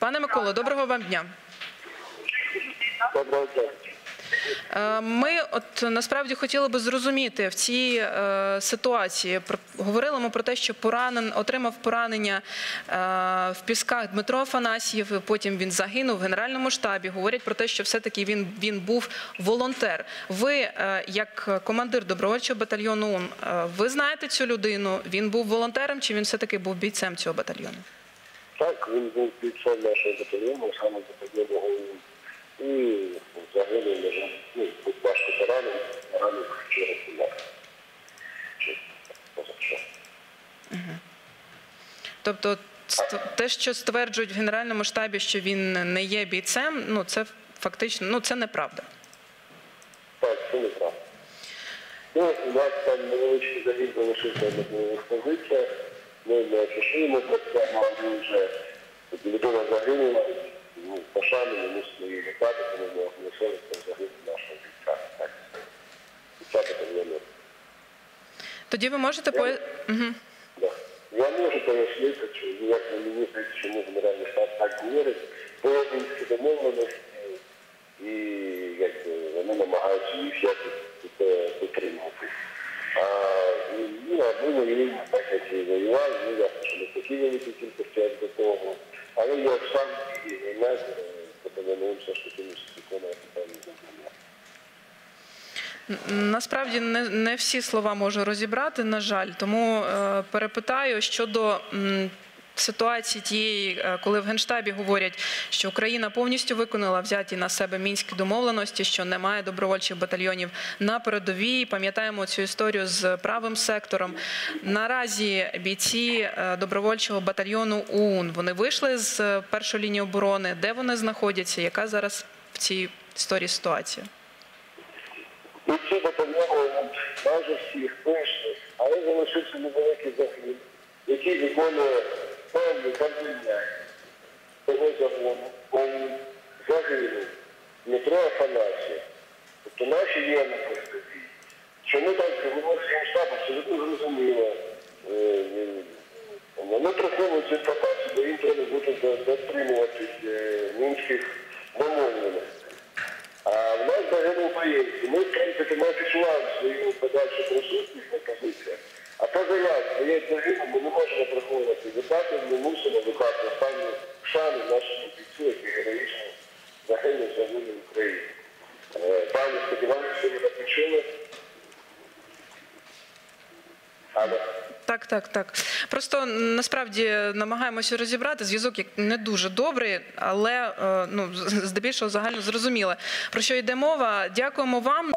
Пане Миколо, доброго вам дня. Доброго дня. Е, Ми от насправді хотіли би зрозуміти в цій е, ситуації. Говорили ми про те, що поранен отримав поранення е, в пісках Дмитро Афанасьєв. Потім він загинув в генеральному штабі. Говорять про те, що все-таки він, він був волонтер. Ви, е, як командир добровольчого батальйону ОУН, е, ви знаєте цю людину? Він був волонтером чи він все-таки був бійцем цього батальйону? Він був бійцем нашого батальйону, саме батальйону ГУ. І загинув, на жаль, ну, був важко поранений, поранений вчора помер. Чи позавчора. Тобто, те, що стверджують в генеральному штабі, що він не є бійцем, ну це фактично ну це неправда. Так, це неправда. Ну, у нас там невеличкий загін залишився на позиціях. Ми не про це, але вже людина загинула. Ну, пошани ми мусимо її вітати, тому ми оголосили про загибель нашого бійця. Так. Бійця батальйону. Тоді ви можете по угу. Да. Я можу пояснити, що як мені здається, чому генеральний штаб так говорить, бо мінські домовленості і якби, вони намагаються їх якось е, підтримувати. А ну, і воювали, ну я що такі великі кількості, як до того. Але я сам і батальйоном все ж таки мусить виконувати певні завдання. насправді не, не всі слова можу розібрати, на жаль. Тому е, перепитаю щодо. м, Ситуації тієї, е, коли в генштабі говорять, що Україна повністю виконала взяті на себе мінські домовленості, що немає добровольчих батальйонів на передовій. Пам'ятаємо цю історію з правим сектором. Наразі бійці е, добровольчого батальйону УУН вони вийшли з е, першої лінії оборони. Де вони знаходяться? Яка зараз в цій історії ситуація? І ці батальйони майже всіх вийшли, але залишився невеликий загін, який виконує певні завдання того загону, коли загинув Дмитро Афанасьєв. Тобто наші є на передовій. Чому так говорить штаб, абсолютно зрозуміло. Е, е, Вони приховують цю інформацію, бо їм треба бути до- дотримуватись е, мінських домовленостей. А в нас загинув боєць. Ми, в принципі, не фіксували свою подальшу присутність на позиціях. А як, боєць загинув, ми не можемо приховувати випадки, ми мусимо виклати останні шани нашому бійцю, який героїчно загинув за волю України. Е, Пані, сподіваюся, що ви не почули. Але Так, так, так. Просто насправді намагаємося розібрати зв'язок не дуже добрий, але е, ну здебільшого загально зрозуміло. Про що йде мова? Дякуємо вам.